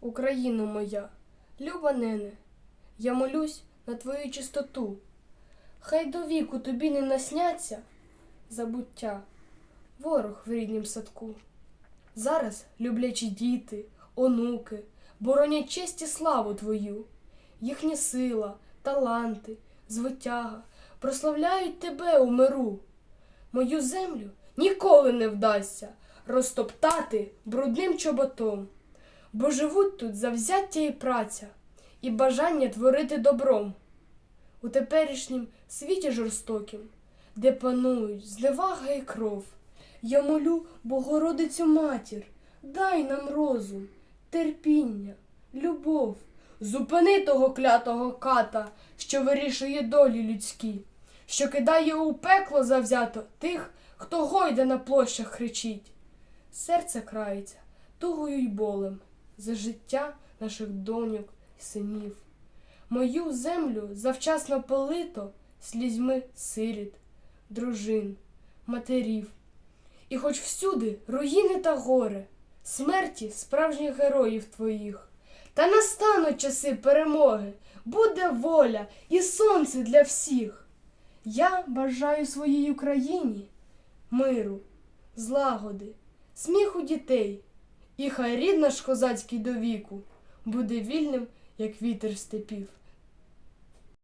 Україно моя, люба нене, я молюсь на твою чистоту. Хай до віку тобі не насняться забуття, ворог в ріднім садку. Зараз люблячі діти, онуки, боронять честь і славу твою, їхня сила, таланти, звитяга прославляють тебе у миру. Мою землю ніколи не вдасться розтоптати брудним чоботом, бо живуть тут завзяття і праця, і бажання творити добром. У теперішнім світі жорстокім, де панують зневага і кров, я молю Богородицю матір, дай нам розум, терпіння, любов. Зупини того клятого ката, що вирішує долі людські, що кидає у пекло завзято тих, хто гойда на площах кричить. Серце крається тугою й болем за життя наших доньок і синів. Мою землю завчасно полито слізьми сиріт, дружин, матерів. І хоч всюди руїни та горе, смерті справжніх героїв твоїх. Та настануть часи перемоги, буде воля і сонце для всіх. Я бажаю своїй Україні миру, злагоди, сміху дітей, і хай рід наш козацький до віку буде вільним, як вітер степів.